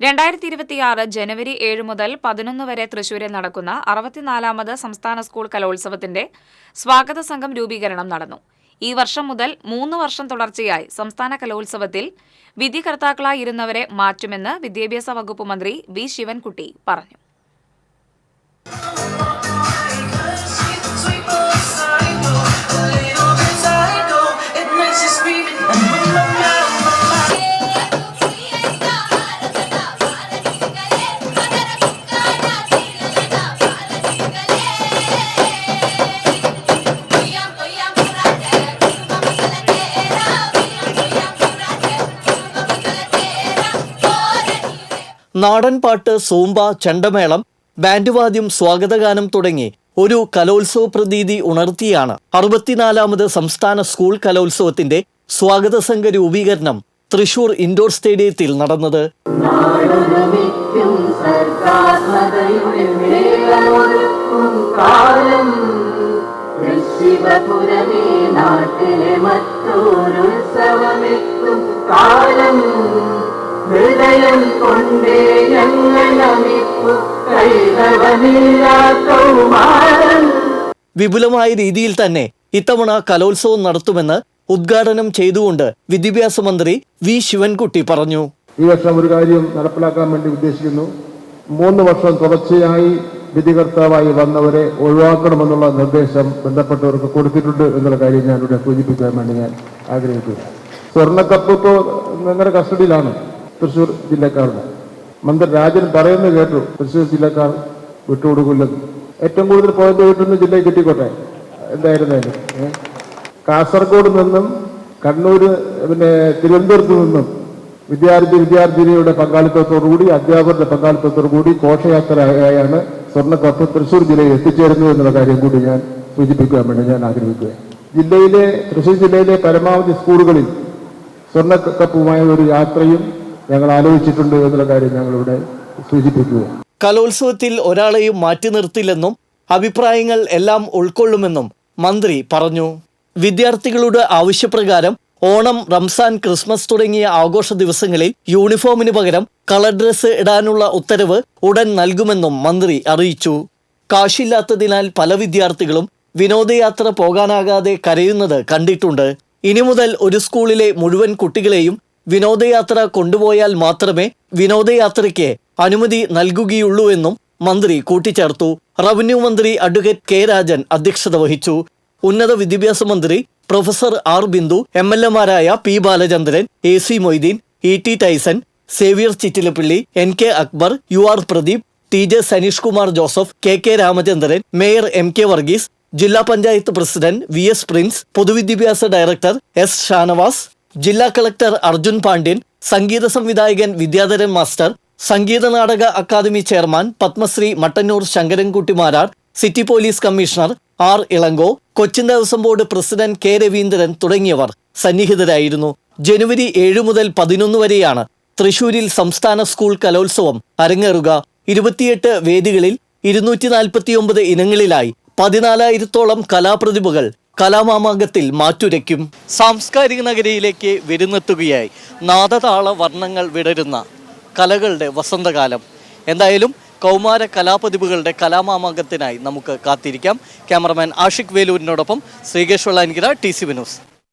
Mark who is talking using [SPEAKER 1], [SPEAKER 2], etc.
[SPEAKER 1] രണ്ടായിരത്തി ഇരുപത്തിയാറ് ജനുവരി ഏഴ് മുതൽ പതിനൊന്ന് വരെ തൃശൂരിൽ നടക്കുന്ന അറുപത്തിനാലാമത് സംസ്ഥാന സ്കൂൾ കലോത്സവത്തിന്റെ സ്വാഗത സംഘം രൂപീകരണം നടന്നു. ഈ വർഷം മുതൽ മൂന്ന് വർഷം തുടർച്ചയായി സംസ്ഥാന കലോത്സവത്തിൽ വിധികർത്താക്കളായിരുന്നവരെ മാറ്റുമെന്ന് വിദ്യാഭ്യാസ വകുപ്പ് മന്ത്രി വി ശിവൻകുട്ടി പറഞ്ഞു.
[SPEAKER 2] നാടൻ പാട്ട് സൂമ്പ ചെണ്ടമേളം ബാൻഡുവാദ്യം സ്വാഗതഗാനം തുടങ്ങി ഒരു കലോത്സവ പ്രതീതി ഉണർത്തിയാണ് അറുപത്തിനാലാമത് സംസ്ഥാന സ്കൂൾ കലോത്സവത്തിന്റെ സ്വാഗത സംഘ രൂപീകരണം തൃശൂർ ഇൻഡോർ സ്റ്റേഡിയത്തിൽ നടന്നത്.
[SPEAKER 3] ശിവപുരമേ നാട്ടിലെ കാലം. ഹൃദയം കൊണ്ടേ ഞങ്ങളമിപ്പു കൈതവനില്ലാത്തൗമാരം
[SPEAKER 2] വിപുലമായ രീതിയിൽ തന്നെ ഇത്തവണ കലോത്സവം നടത്തുമെന്ന് ഉദ്ഘാടനം ചെയ്തുകൊണ്ട് വിദ്യാഭ്യാസ മന്ത്രി വി ശിവൻകുട്ടി പറഞ്ഞു.
[SPEAKER 4] ഈ വർഷം ഒരു കാര്യം നടപ്പിലാക്കാൻ വേണ്ടി ഉദ്ദേശിക്കുന്നു. മൂന്ന് വർഷം തുടർച്ചയായി വിധികർത്താവായി വന്നവരെ ഒഴിവാക്കണമെന്നുള്ള നിർദ്ദേശം ബന്ധപ്പെട്ടവർക്ക് കൊടുത്തിട്ടുണ്ട് എന്നുള്ള കാര്യം ഞാൻ ഇവിടെ സൂചിപ്പിക്കാൻ വേണ്ടി ഞാൻ ആഗ്രഹിക്കുന്നു. സ്വർണക്കപ്പ് ഇപ്പോൾ നിങ്ങളുടെ കസ്റ്റഡിയിലാണ്. തൃശ്ശൂർ ജില്ലക്കാരുടെ. മന്ത്രി രാജൻ പറയുന്നത് കേട്ടു തൃശ്ശൂർ ജില്ലക്കാർ വിട്ടുകൊടുക്കില്ലെന്ന് ഏറ്റവും കൂടുതൽ പോയിന്റ് കിട്ടുന്ന ജില്ലയിൽ കിട്ടിക്കോട്ടെ? എന്തായിരുന്നാലും? കാസർഗോഡ് നിന്നും കണ്ണൂർ പിന്നെ തിരുവനന്തപുരത്ത് നിന്നും വിദ്യാർത്ഥി വിദ്യാർത്ഥിനിയുടെ പങ്കാളിത്തത്തോടുകൂടി അധ്യാപകരുടെ പങ്കാളിത്തത്തോടുകൂടി ഘോഷയാത്രയായാണ് സ്വർണക്കപ്പ് തൃശ്ശൂർ ജില്ലയിൽ എത്തിച്ചേരുന്നു എന്നുള്ള കാര്യം കൂടി ഞാൻ സൂചിപ്പിക്കാൻ വേണ്ടി ഞാൻ ആഗ്രഹിക്കുകയാണ്. ജില്ലയിലെ തൃശ്ശൂർ ജില്ലയിലെ പരമാവധി സ്കൂളുകളിൽ സ്വർണക്കപ്പുമായ ഒരു യാത്രയും ഞങ്ങൾ ആലോചിച്ചിട്ടുണ്ട് എന്നുള്ള കാര്യം ഞങ്ങളിവിടെ സൂചിപ്പിക്കുക.
[SPEAKER 2] കലോത്സവത്തിൽ ഒരാളെയും മാറ്റി നിർത്തില്ലെന്നും അഭിപ്രായങ്ങൾ എല്ലാം ഉൾക്കൊള്ളുമെന്നും മന്ത്രി പറഞ്ഞു. വിദ്യാർത്ഥികളുടെ ആവശ്യപ്രകാരം ഓണം റംസാൻ ക്രിസ്മസ് തുടങ്ങിയ ആഘോഷ ദിവസങ്ങളിൽ യൂണിഫോമിന് പകരം കളർ ഡ്രസ്സ് ഇടാനുള്ള ഉത്തരവ് ഉടൻ നൽകുമെന്നും മന്ത്രി അറിയിച്ചു. കാശില്ലാത്തതിനാൽ പല വിദ്യാർത്ഥികളും വിനോദയാത്ര പോകാനാകാതെ കരയുന്നത് കണ്ടിട്ടുണ്ട്. ഇനി മുതൽ ഒരു സ്കൂളിലെ മുഴുവൻ കുട്ടികളെയും വിനോദയാത്ര കൊണ്ടുപോയാൽ മാത്രമേ വിനോദയാത്രയ്ക്ക് അനുമതി നൽകുകയുള്ളൂ എന്നും മന്ത്രി കൂട്ടിച്ചേർത്തു. റവന്യൂ മന്ത്രി അഡ്വക്കേറ്റ് കെ രാജൻ അധ്യക്ഷത വഹിച്ചു. ഉന്നത വിദ്യാഭ്യാസ മന്ത്രി professor R Bindu M L എമാരായ P Balachandran A C Moideen E T Tyson Xavier Chittilappally N K Akbar U R Pradeep T J Saneesh Kumar Joseph K K Ramachandran mayor M K Varghese ജില്ലാ panchayat president V S Prince പൊതുവിദ്യാഭ്യാസ director S Shanavas ജില്ലാ collector Arjun Pandian സംഗീത സംവിധായകൻ Vidyadharan master സംഗീത നാടക academy chairman Padmashri Mattannur Sankarankutty Marar city police commissioner R Ilango Cochin Devaswom board president K Raveendran തുടങ്ങിയവർ സന്നിഹിതരായിരുന്നു. ജനുവരി ഏഴ് മുതൽ പതിനൊന്ന് വരെയാണ് തൃശൂരിൽ സംസ്ഥാന സ്കൂൾ കലോത്സവം അരങ്ങേറുക. ഇരുപത്തിയെട്ട് വേദികളിൽ ഇരുന്നൂറ്റി നാൽപ്പത്തിയൊമ്പത് ഇനങ്ങളിലായി പതിനാലായിരത്തോളം കലാപ്രതിഭകൾ കലാമാമാങ്കത്തിൽ മാറ്റുരയ്ക്കും സാംസ്കാരിക നഗരിയിലേക്ക് വിരുന്നെത്തുകയായി. നാദതാള വർണങ്ങൾ വിടരുന്ന കലകളുടെ വസന്തകാലം. എന്തായാലും കൗമാര കലാപ്രതിഭകളുടെ കലാമാമാങ്കത്തിനായി നമുക്ക് കാത്തിരിക്കാം. ക്യാമറമാൻ ആഷിഖ് വേലൂരിനോടൊപ്പം ശ്രീകേഷ് വെള്ളാനിക്കര ടി സി വിനോസ്